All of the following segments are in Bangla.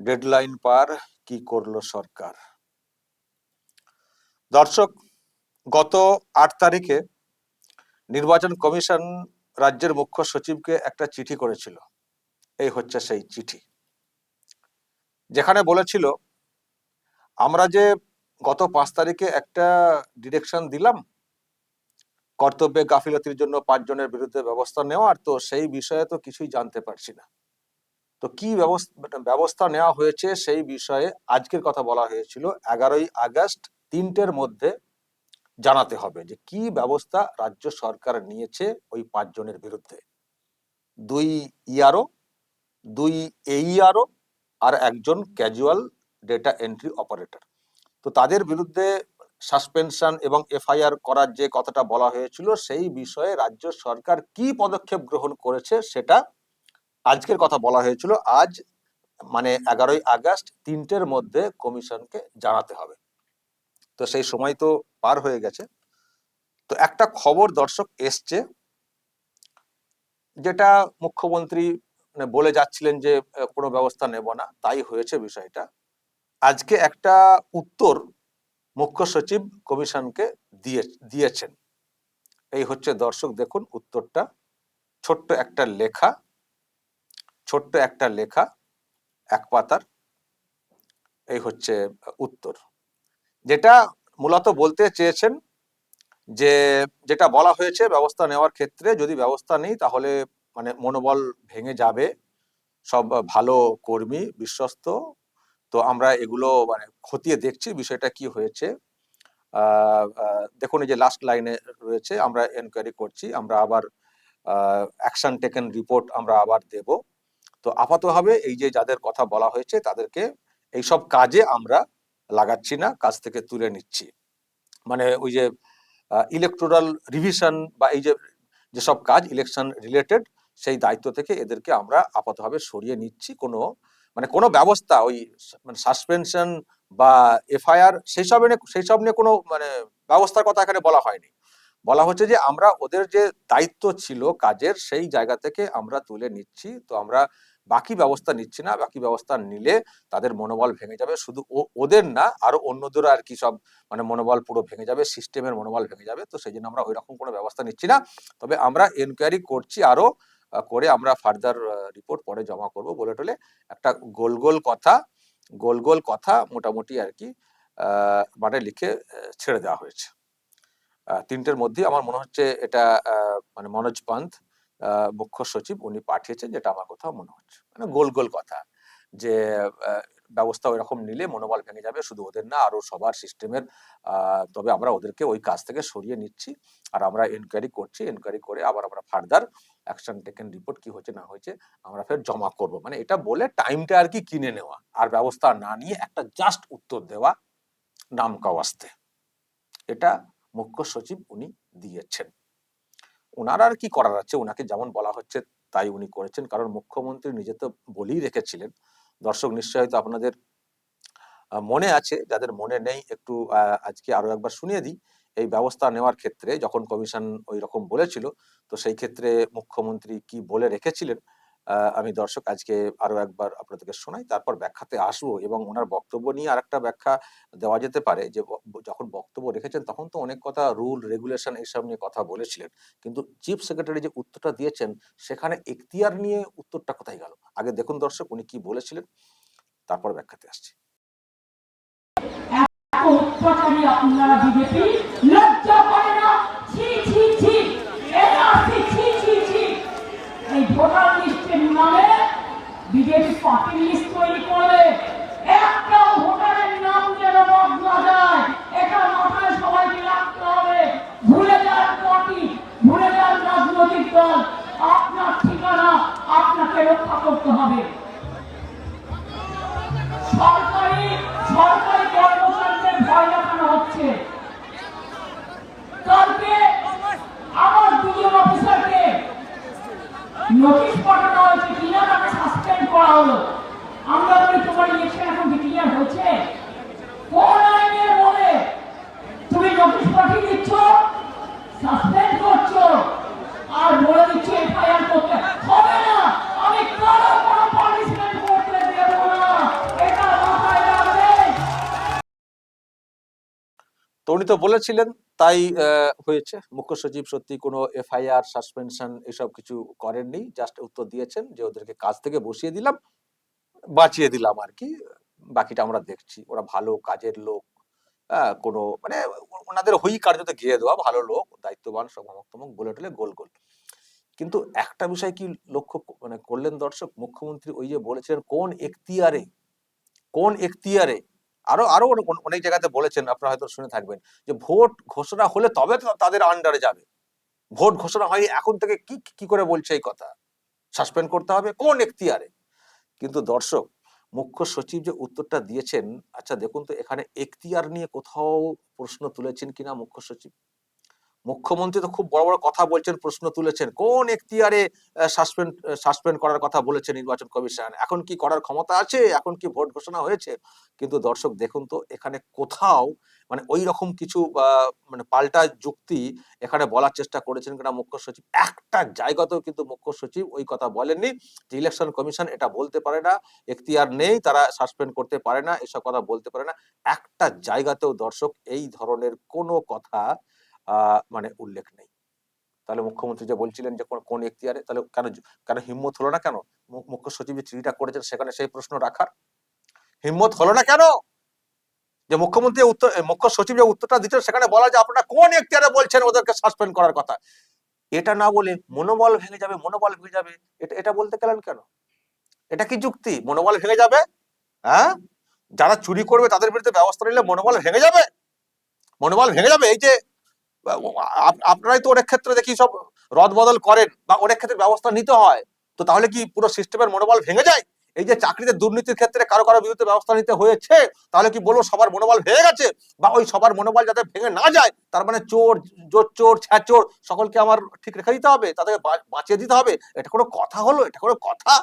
ডেডলাইন পার কি করল সরকার? দর্শক, গত আট তারিখে নির্বাচন কমিশন রাজ্যের মুখ্য সচিবকে একটা চিঠি করেছিল। এই হচ্ছে সেই চিঠি। যেখানে বলেছিল, আমরা যে গত পাঁচ তারিখে একটা ডিরেকশন দিলাম, কর্তব্যে গাফিলতির জন্য পাঁচজনের বিরুদ্ধে ব্যবস্থা নেওয়ার, তো সেই বিষয়ে তো কিছুই জানতে পারছি না। তো কি ব্যবস্থা নেওয়া হয়েছে সেই বিষয়ে আজকের কথা বলা হয়েছিল। এগারোই আগস্ট তিনটের মধ্যে জানাতে হবে যে কি ব্যবস্থা রাজ্য সরকার নিয়েছে ওই পাঁচজনের বিরুদ্ধে। দুই ইয়ারও, দুই এইআরও আর একজন ক্যাজুয়াল ডেটা এন্ট্রি অপারেটর। তো তাদের বিরুদ্ধে সাসপেনশন এবং এফআইআর করার যে কথাটা বলা হয়েছিল সেই বিষয়ে রাজ্য সরকার কি পদক্ষেপ গ্রহণ করেছে সেটা আজকের কথা বলা হয়েছিল, আজ মানে এগারোই আগস্ট তিনটের মধ্যে কমিশনকে জানাতে হবে। তো সেই সময় তো পার হয়ে গেছে। তো একটা খবর দর্শক এসছে, যেটা মুখ্যমন্ত্রী মানে বলে যাচ্ছিলেন যে কোনো ব্যবস্থা নেব না, তাই হয়েছে বিষয়টা। আজকে একটা উত্তর মুখ্য সচিব কমিশনকে দিয়ে, দিয়েছেন। এই হচ্ছে দর্শক দেখুন উত্তরটা, ছোট্ট একটা লেখা। ছোট্ট একটা লেখা, এক পাতার, এই হচ্ছে উত্তর। যেটা মূলত বলতে চেয়েছেন যে, যেটা বলা হয়েছে ব্যবস্থা নেওয়ার ক্ষেত্রে যদি ব্যবস্থা নেই, তাহলে মানে মনোবল ভেঙে যাবে। সব ভালো কর্মী বিশ্বস্ত। তো আমরা এগুলো মানে খতিয়ে দেখছি বিষয়টা কি হয়েছে। দেখুন এই যে লাস্ট লাইনে রয়েছে, আমরা এনকোয়ারি করছি, আমরা আবার অ্যাকশন টেকেন রিপোর্ট আমরা আবার দেব। তো আপাতভাবে এই যে যাদের কথা বলা হয়েছে, তাদেরকে এইসব কাজে আমরা লাগাচ্ছি না, কাজ থেকে তুলে নিচ্ছি। মানে ওই যে ইলেকটোরাল রিভিশন বা এই যে, যেসব কাজ ইলেকশন রিলেটেড সেই দায়িত্ব থেকে এদেরকে আমরা আপাতভাবে সরিয়ে নিচ্ছি। কোনো মানে কোনো ব্যবস্থা ওই মানে সাসপেনশন বা এফআইআর সেই সব সেই সব নিয়ে কোনো মানে ব্যবস্থার কথা এখানে বলা হয়নি। বলা হচ্ছে যে আমরা ওদের যে দায়িত্ব ছিল কাজের, সেই জায়গা থেকে আমরা তুলে নিচ্ছি। তো আমরা বাকি ব্যবস্থা নিচ্ছি না, বাকি ব্যবস্থা নিলে তাদের মনোবল ভেঙে যাবে। শুধু ওদের না, আরও অন্যদেরও আর কি সব মানে মনোবল পুরো ভেঙে যাবে, সিস্টেমের মনোবল ভেঙে যাবে। তো সেই জন্য আমরা ওই রকম কোনো ব্যবস্থা নিচ্ছি না। তবে আমরা এনকোয়ারি করছি আরও করে আমরা ফার্দার রিপোর্ট পরে জমা করব বলে টলে একটা গোল গোল কথা, গোল গোল কথা মোটামুটি আর কি মানে লিখে ছেড়ে দেওয়া হয়েছে। তিনটের মধ্যে আমার মনে হচ্ছে এটা মানে মনোজ পান্থ মুখ্য সচিব উনি পাঠিয়েছেন যেটা আমার কোথাও মনে হচ্ছে। মানে গোল গোল কথা যে ব্যবস্থা ওইরকম নিলে মনোবল ভেঙে যাবে, শুধু ওদের না আরও সবার সিস্টেমের তবে আমরা ওদেরকে ওই কাজ থেকে সরিয়ে নিচ্ছি আর আমরা এনকোয়ারি করছি এনকোয়ারি করে আবার আমরা ফার্দার অ্যাকশন টেকেন রিপোর্ট কি হয়েছে, না হয়েছে, আমরা ফের জমা করব। মানে এটা বলে টাইমটা আর কি কিনে নেওয়া আর ব্যবস্থা না নিয়ে একটা জাস্ট উত্তর দেওয়া নাম কাওয়াস্তে এটা মুখ্য সচিব উনি দিয়েছেন। ওনার আর কি করার আছে? ওনাকে যেমন বলা হচ্ছে, তাই উনি করেছেন। কারণ মুখ্যমন্ত্রী নিজে তো বলেই রেখেছিলেন। দর্শক নিশ্চয়ই হয়তো আপনাদের মনে আছে, যাদের মনে নেই, একটু আজকে আরও একবার শুনিয়ে দিই। এই ব্যবস্থা নেওয়ার ক্ষেত্রে যখন কমিশন ওই রকম বলেছিল, তো সেই ক্ষেত্রে মুখ্যমন্ত্রী কি বলে রেখেছিলেন? আমি দর্শক আজকে আরও একবার আপনাদেরকে শোনাই, তারপর ব্যাখ্যাতে আসব এবং ওনার বক্তব্য নিয়ে আরেকটা ব্যাখ্যা দেওয়া যেতে পারে যে যখন বক্তব্য রেখেছেন তখন তো অনেক কথা রুল, রেগুলেশন এইসব নিয়ে কথা বলেছিলেন। কিন্তু চিফ সেক্রেটারি যে উত্তরটা দিয়েছেন, সেখানে এখতিয়ার নিয়ে উত্তরটা কোথায় গেল? আগে দেখুন দর্শক উনি কি বলেছিলেন, তারপর ব্যাখ্যাতে আসছি। আপনারা বিজেপি, লজ্জা তো উনি তো বলেছিলেন, তাই হয়েছে। মুখ্য সচিব সত্যি কোনো এফআইআর, সাসপেনশন এসব কিছু করেননি, জাস্ট উত্তর দিয়েছেন যে ওদেরকে কাজ থেকে বসিয়ে দিলাম, বাঁচিয়ে দিলাম আর কি। বাকিটা আমরা দেখছি। ওরা ভালো কাজের লোক কোনো মানে ওনাদের হই কার্যতে ঘিরে দেওয়া, ভালো লোক, দায়িত্ববান অমুক বলে টলে গোল গোল। কিন্তু একটা বিষয় কি লক্ষ্য মানে করলেন দর্শক? মুখ্যমন্ত্রী ওই যে বলেছিলেন, কোন এখতিয়ারে কোন এখতিয়ারে আরও আরও অনেক- জায়গাতে বলেছেন, আপনারা হয়তো শুনে থাকবেন, যে ভোট ঘোষণা হলে তবে তাদের আন্ডারে যাবে। ভোট ঘোষণা হয়নি এখন থেকে কি কি করে বলছে এই কথা? সাসপেন্ড করতে হবে কোন এখতিয়ারে? কিন্তু দর্শক, মুখ্য সচিব যে উত্তরটা দিয়েছেন আচ্ছা দেখুন তো এখানে এখতিয়ার নিয়ে কোথাও প্রশ্ন তুলেছেন কিনা মুখ্য সচিব? মুখ্যমন্ত্রী তো খুব বড় বড় কথা বলছেন, প্রশ্ন তুলেছেন। কোন এখতিয়ারে সাসপেন্ড সাসপেন্ড করার কথা বলেছে নির্বাচন কমিশন? এখন কি করার ক্ষমতা আছে? এখন কি ভোট ঘোষণা হয়েছে? কিন্তু দর্শক, দেখুন তো, এখানে কোথাও মানে ওই রকম কিছু মানে পাল্টা যুক্তি এখানে বলার চেষ্টা করেছেন কিনা মুখ্য সচিব। একটা জায়গাতেও কিন্তু মুখ্য সচিব ওই কথা বলেননি যে ইলেকশন কমিশন এটা বলতে পারে না, এখতিয়ার নেই, তারা সাসপেন্ড করতে পারে না, এসব কথা বলতে পারে না। একটা জায়গাতেও দর্শক, এই ধরনের কোনো কথা মানে উল্লেখ নেই। তাহলে মুখ্যমন্ত্রী যে বলছিলেন যে কোন- এখতিয়ারে, তাহলে কেন কেন হিম্মত হলো না কেন? মুখ্য সচিব যে চিঠিটা করেছেন সেখানে সেই প্রশ্ন রাখার? হিম্মত হলো না কেন? যে মুখ্যমন্ত্রী উত্তর, মুখ্য সচিব যে উত্তরটা দিচ্ছেন সেখানে বলা যে আপনারা কোন এখতিয়ারে বলছেন ওদেরকে সাসপেন্ড করার কথা? এটা না বলে মনোবল ভেঙে যাবে, মনোবল ভেঙে যাবে, এটা এটা বলতে গেলেন কেন? এটা কি যুক্তি? মনোবল ভেঙে যাবে? হ্যাঁ? যারা চুরি করবে তাদের বিরুদ্ধে ব্যবস্থা নিলে মনোবল ভেঙে যাবে? মনোবল ভেঙে যাবে, এই যে আপনারাই তো অনেক ক্ষেত্রে দেখি সব রদ বদল করেন বা অনেক ক্ষেত্রে ব্যবস্থা নিতে হয়। তো তাহলে কি পুরো সিস্টেমের মনোবল ভেঙে যায়? এই যে চাকরিতে দুর্নীতির ক্ষেত্রে কারও কারও বিরুদ্ধে ব্যবস্থা নিতে হয়েছে, তাহলে কি বলব সবার মনোবল ভেঙে গেছে? বা ওই সবার মনোবল যাতে ভেঙে না যায়, তার মানে চোর, জোর চোর, ছ্যাচোর, সকলকে আমার ঠিক রেখে দিতে হবে, তাদেরকে বাঁচিয়ে দিতে হবে। এটা কোনো কথা হলো? এটা কোনো কথা?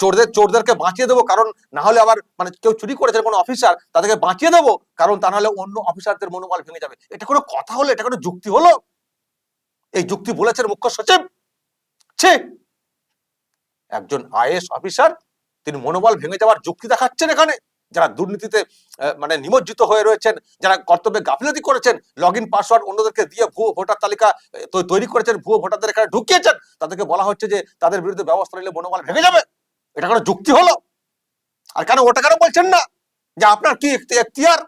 চোরদের চোরদেরকে বাঁচিয়ে দেবো, কারণ না হলে আবার মানে কেউ চুরি করেছে, কোনো অফিসার তাদেরকে বাঁচিয়ে দেবো, কারণ তা নাহলে অন্য অফিসারদের মনোবল ভেঙে যাবে। এটা কোনো কথা হলো? এটা কোনো যুক্তি হলো? এই যুক্তি বলেছেন মুখ্য সচিব? ছি! একজন আইএস অফিসার তিনি মনোবল ভেঙে যাওয়ার যুক্তি দেখাচ্ছেন এখানে। যারা দুর্নীতিতে মানে নিমজ্জিত হয়ে রয়েছেন, যারা কর্তব্যে গাফিলতি করেছেন লগ ইন পাসওয়ার্ড অন্যদেরকে দিয়ে ভুয়ো ভোটার তালিকা তৈরি করেছেন, ভুয়ো ভোটারদের এখানে ঢুকিয়েছেন। তাদেরকে বলা হচ্ছে যে তাদের বিরুদ্ধে ব্যবস্থা নিলে মনোবল ভেঙে যাবে। এটা কোনো যুক্তি হলো? আর কেন ওটা কেন বলছেন না? যে আপনার কি এখতি- এখতিয়ার?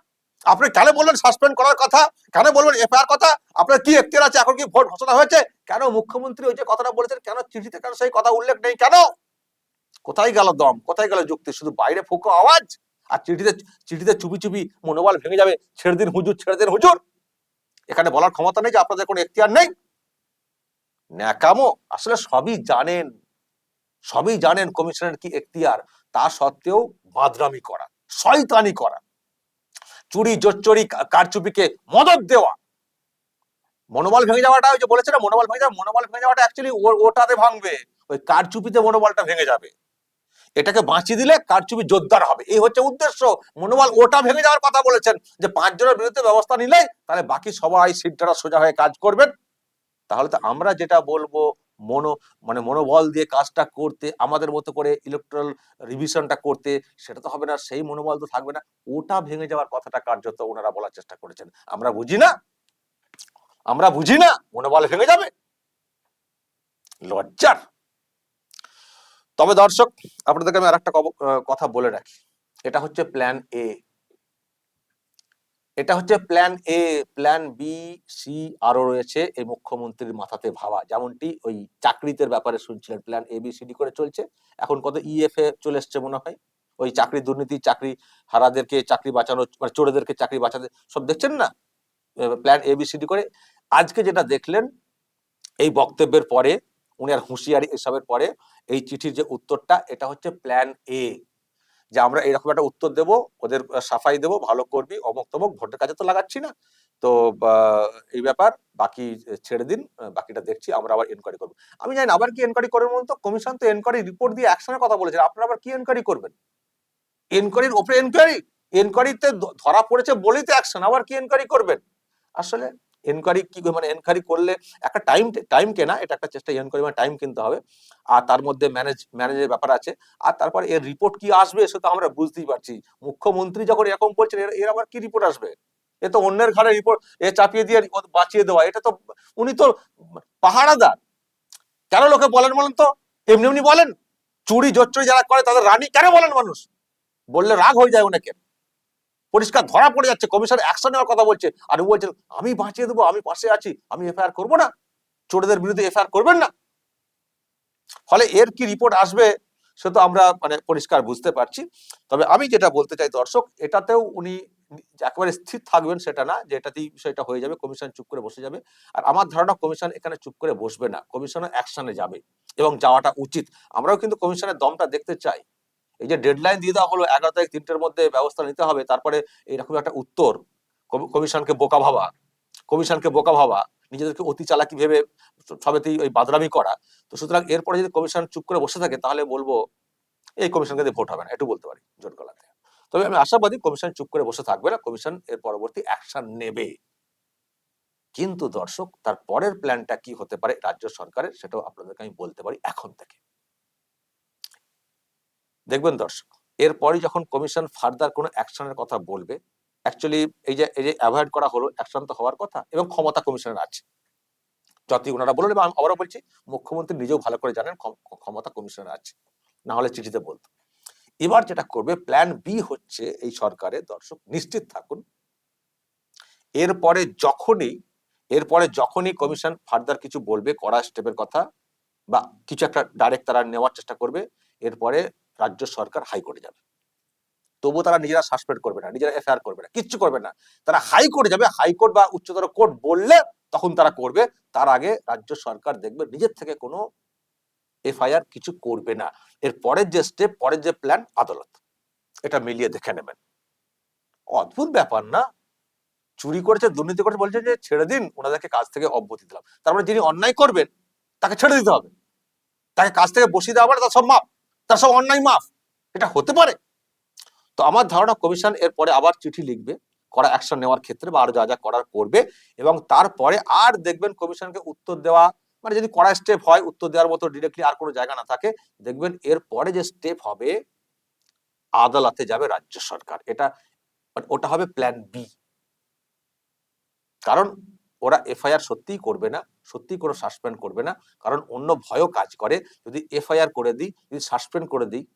আপনি কেন বললেন সাসপেন্ড করার কথা? কেন বলবেন এফআইআর কথা? আপনার কি এখতিয়ার আছে? এখন কি ভোট ঘোষণা হয়েছে? কেন মুখ্যমন্ত্রী ওই যে কথাটা বলেছেন, কেন চিঠিতে কেন সেই কথা উল্লেখ নেই? কেন? কোথায় গেল দম? কোথায় গেল যুক্তি? শুধু বাইরে ফুকো আওয়াজ? আর চিঠিতে চিঠিতে চুপি চুপি মনোবল ভেঙে যাবে। ছেড়ে দিন হুজুর, ছেড়ে দিন হুজুর। এখানে বলার ক্ষমতা নেই যে আপনাদের কোনো এখতিয়ার নেই। ন্যাকামো, আসলে সবই জানেন। সবই জানেন কমিশনের কি এখতিয়ার, তা সত্ত্বেও বাদরামি করা, শয়তানি করা, চুরি জোচ্চুরি কারচুপিকে মদত দেওয়া। মনোবল ভেঙে যাওয়াটা ওই যে বলেছে না, মনোবল ভেঙে যাওয়া, মনোবল ভেঙে যাওয়াটা অ্যাকচুয়ালি ওটাতে ভাঙবে, ওই কারচুপিতে মনোবলটা ভেঙে যাবে। এটাকে বাঁচিয়ে দিলে কারচুপি জোরদার হবে, এই হচ্ছে উদ্দেশ্য। মনোবল ওটা ভেঙে যাওয়ার কথা বলেছেন যে পাঁচজনের বিরুদ্ধে ব্যবস্থা নিলে তাহলে বাকি সবাই সিটটা সোজা হয়ে কাজ করবেন। তাহলে তো আমরা যেটা বলব মনো মানে মনোবল দিয়ে কাজটা করতে, আমাদের মতো করে ইলেকট্রাল রিভিশনটা করতে, সেটা তো হবে না, সেই মনোবল তো থাকবে না। ওটা ভেঙে যাওয়ার কথাটা কার্যত ওনারা বলার চেষ্টা করেছেন। আমরা বুঝি না? আমরা বুঝি না? মনোবল ভেঙে যাবে? লজ্জার। তবে দর্শক, আপনাদেরকে আমি আর একটা কথা বলে রাখি। এটা হচ্ছে প্ল্যান এ এটা হচ্ছে plan A plan B C আরও রয়েছে এই মুখ্যমন্ত্রীর মাথাতে ভাবা। যেমনটি ওই চাকরিতে ব্যাপারে শুনছিলেন plan A B C D করে চলছে। এখন কত ইএফএ চলে এসছে মনে হয়। ওই চাকরি দুর্নীতি, চাকরি হারাদেরকে চাকরি বাঁচানো মানে চোরেদেরকে চাকরি বাঁচাতে সব দেখছেন না? Plan A B C D করে। আজকে যেটা দেখলেন, এই বক্তব্যের পরে উনি আর হুঁশিয়ারি এসবের পরে, এই চিঠির যে উত্তরটা, এটা হচ্ছে প্ল্যান এ যে আমরা এরকম একটা উত্তর দেব, ওদের সাফাই দেব, ভালো করবি অমুক তমুক, ভোটের কাজে তো লাগাচ্ছি না। তো এই ব্যাপার, বাকি ছেড়ে দিন বাকিটা দেখছি, আমরা আবার এনকোয়ারি করব। আমি জানি আবার কি এনকোয়ারি করবেন বলুন তো? কমিশন তো এনকোয়ারি রিপোর্ট দিয়ে অ্যাকশনের কথা বলেছেন, আপনারা আবার কি এনকোয়ারি করবেন? এনকোয়ারির ওপরে এনকোয়ারি এনকোয়ারিতে ধরা পড়েছে বলেই তো অ্যাকশন আবার কি এনকোয়ারি করবেন? আসলে এনকোয়ারি কি মানে এনকোয়ারি করলে একটা টাইম টাইম কেনা, এটা একটা চেষ্টা এনকোয়ারি মানে টাইম কিনতে হবে। আর তার মধ্যে ম্যানেজ ম্যানেজের ব্যাপার আছে। আর তারপর এর রিপোর্ট কি আসবে সেটা আমরা বুঝতেই পারছি। মুখ্যমন্ত্রী যখন এরকম বলছেন, এর আবার কি রিপোর্ট আসবে? এ তো অন্যের ঘরে রিপোর্ট এ চাপিয়ে দিয়ে বাঁচিয়ে দেওয়া, এটা তো উনি তো পাহারাদার। কেন লোকে বলেন বলেন তো? এমনি এমনি বলেন। চুরি জোচ্চুরি যারা করে তাদের রানী কেন বলেন মানুষ? বললে রাগ হয়ে যায় অনেকের পরিষ্কার ধরা পড়ে যাচ্ছে কমিশন অ্যাকশন নেওয়ার কথা বলছে। আর বলছেন আমি বাঁচিয়ে দেবো, আমি পাশে আছি, আমি এফআইআর করব না। চোরদের বিরুদ্ধে এফআইআর করবেন না। ফলে এর কি রিপোর্ট আসবে, সে তো আমরা মানে পরিষ্কার বুঝতে পারছি। তবে আমি যেটা বলতে চাই, দর্শক, এটাতেও উনি একেবারে স্থির থাকবেন, সেটা না, যে এটাতেই বিষয়টা হয়ে যাবে কমিশন চুপ করে বসে যাবে। আর আমার ধারণা কমিশন এখানে চুপ করে বসবে না কমিশনের অ্যাকশনে যাবে এবং যাওয়াটা উচিত। আমরাও কিন্তু কমিশনের দমটা দেখতে চাই। এই যে ডেডলাইন দিয়ে দেওয়া হলো এগারো তারিখ তিনটের মধ্যে ব্যবস্থা নিতে হবে, তারপরে এরকম একটা উত্তর কমি- কমিশনকে বোকা ভাবা, কমিশনকে বোকা ভাবা, নিজেদেরকে অতি চালাকি ভেবে সবেতেই ওই বাদরামি করা। তো সুতরাং এরপরে যদি কমিশন চুপ করে বসে থাকে, তাহলে বলব এই কমিশনকে দিয়ে ভোট হবে না একটু বলতে পারি জোর গলাতে। তবে আমি আশাবাদী কমিশন চুপ করে বসে থাকবে না, কমিশন এর পরবর্তী অ্যাকশন নেবে। কিন্তু দর্শক, তার পরের প্ল্যানটা কি হতে পারে রাজ্য সরকারের, সেটাও আপনাদেরকে আমি বলতে পারি এখন থেকে। দেখবেন দর্শক, এরপরই যখন কমিশন ফার্দার কোনো অ্যাকশনের কথা বলবে অ্যাকচুয়ালি এই যে এই যে অ্যাভয়েড করা হলো অ্যাকশন তো হওয়ার কথা এবং ক্ষমতা কমিশনের আছে। যতই ওনারা বললেন এবং আবারও বলছি, মুখ্যমন্ত্রী নিজেও ভালো করে জানেন ক্ষমতা কমিশনের আছে। না হলে চিঠিতে বলতো। এবার যেটা করবে প্ল্যান বি হচ্ছে এই সরকারের, দর্শক, নিশ্চিত থাকুন, এরপরে যখনই এরপরে যখনই কমিশন ফার্দার কিছু বলবে, কড়া স্টেপের কথা, বা কিছু একটা ডাইরেক্ট তারা নেওয়ার চেষ্টা করবে, এরপরে রাজ্য সরকার হাইকোর্টে যাবে। তবুও তারা নিজেরা সাসপেন্ড করবে না, নিজেরা এফআইআর করবে না, কিচ্ছু করবে না। তারা হাইকোর্টে যাবে হাইকোর্ট বা উচ্চতর কোর্ট বললে তখন তারা করবে, তার আগে রাজ্য সরকার দেখবে নিজের থেকে কোনো এফআইআর কিছু করবে না। এর পরের যে স্টেপ পরের যে প্ল্যান আদালত। এটা মিলিয়ে দেখে নেবেন। অদ্ভুত ব্যাপার না? চুরি করেছে, দুর্নীতি করেছে, বলছে যে ছেড়ে দিন, ওনাদেরকে কাজ থেকে অব্যতি দিলাম। তার মানে যিনি অন্যায় করবেন, তাকে ছেড়ে দিতে হবে। তাকে কাজ থেকে বসিয়ে দেওয়া মানে তার সব মাপ। তার সব অন্যায় মাফ। এটা হতে পারে। তো আমার ধারণা কমিশন এরপরে আবার চিঠি লিখবে, করা অ্যাকশন নেওয়ার ক্ষেত্রে বা আরও যা যা করার করবে এবং তারপরে আর দেখবেন কমিশনকে উত্তর দেওয়া মানে যদি কড়া স্টেপ হয়, উত্তর দেওয়ার মতো ডিরেক্টলি আর কোনো জায়গা না থাকে, দেখবেন এর পরে যে স্টেপ হবে, আদালতে যাবে রাজ্য সরকার। এটা ওটা হবে প্ল্যান বি কারণ ওরা এফআইআর সত্যিই করবে না। সত্যি কোনো সাসপেন্ড করবে না। কারণ অন্য ভয়ও কাজ করে। যদি এফআইআর করে দিই, যদি সাসপেন্ড করে দিই,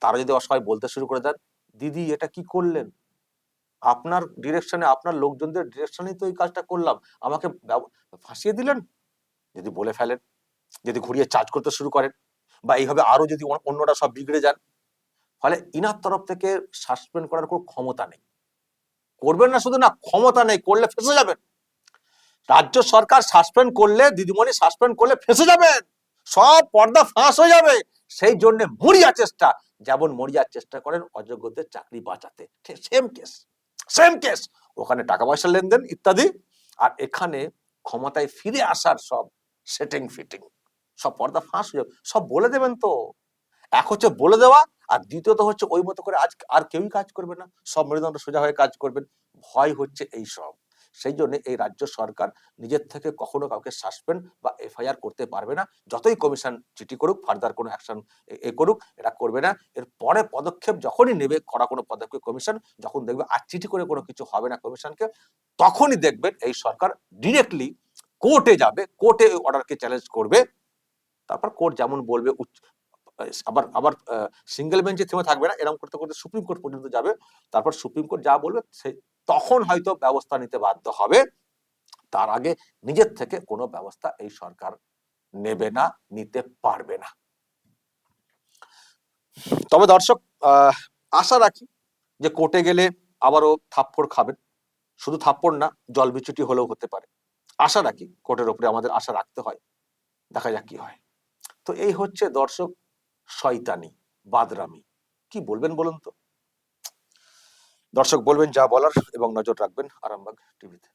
তারা যদি অসহায় বলতে শুরু করে দেন, দিদি, এটা কি করলেন? আপনার ডিরেকশনে আপনার লোকজনদের ডিরেকশনেই তো এই কাজটা করলাম। আমাকে ফাঁসিয়ে দিলেন? যদি বলে ফেলেন, যদি ঘুরিয়ে চার্জ করতে শুরু করেন, বা এইভাবে আরও যদি অন্য- অন্যরা সব বিগড়ে যান, ফলে ইনার তরফ থেকে সাসপেন্ড করার কোনো ক্ষমতা নেই। করবেন না শুধু না, ক্ষমতা নেই, করলে ফেসে যাবেন। রাজ্য সরকার সাসপেন্ড করলে, দিদিমণি সাসপেন্ড করলে ফেসে যাবেন। সব পর্দা ফাঁস হয়ে যাবে। সেই জন্য মরিয়া চেষ্টা। যেমন মরিয়ার চেষ্টা করেন অযোগ্যদের চাকরি বাঁচাতে। সেম কেস সেম কেস ওখানে টাকা পয়সার লেনদেন ইত্যাদি। আর এখানে ক্ষমতায় ফিরে আসার সব সেটিং ফিটিং সব পর্দা ফাঁস হয়ে যাবে। সব বলে দেবেন তো। এক হচ্ছে বলে দেওয়া, আর দ্বিতীয়ত হচ্ছে ওই মতো করে আজ আর কেউই কাজ করবে না। সব মেরুদণ্ড সোজা হয়ে কাজ করবেন। ভয় হচ্ছে এই সব। সেই জন্য এই রাজ্য সরকার নিজের থেকে কখনো কাউকে সাসপেন্ড বা এফআইআর করতে পারবে না। যতই কমিশন চিঠি করুক ফার্দার কোনো অ্যাকশন এ করুক এটা করবে না। এর পরে পদক্ষেপ যখনই নেবে, করা কোনো পদক্ষেপ কমিশন, যখন দেখবে আর চিঠি করে কোনো কিছু হবে না কমিশনকে, তখনই দেখবেন এই সরকার ডিরেক্টলি কোর্টে যাবে কোর্টে অর্ডারকে চ্যালেঞ্জ করবে। তারপর কোর্ট যেমন বলবে আবার আবার সিঙ্গেল বেঞ্চে থেমে থাকবে না, এরকম করতে করতে সুপ্রিম কোর্ট পর্যন্ত যাবে। তারপর সুপ্রিম কোর্ট যা বলবে সেই তখন হয়তো ব্যবস্থা নিতে বাধ্য হবে। তার আগে নিজের থেকে কোনো ব্যবস্থা এই সরকার নেবে না, নিতে পারবে না। তবে দর্শক আশা রাখি যে কোর্টে গেলে আবারও থাপ্পড় খাবেন। শুধু থাপ্পড় না, জল বিচুটি হলেও হতে পারে। আশা রাখি কোর্টের উপরে আমাদের আশা রাখতে হয়। দেখা যাক কি হয়। তো এই হচ্ছে দর্শক শয়তানি, বাদরামি। কি বলবেন বলুন তো? দর্শক বলবেন যা বলার এবং নজর রাখবেন আরামবাগ টিভিতে।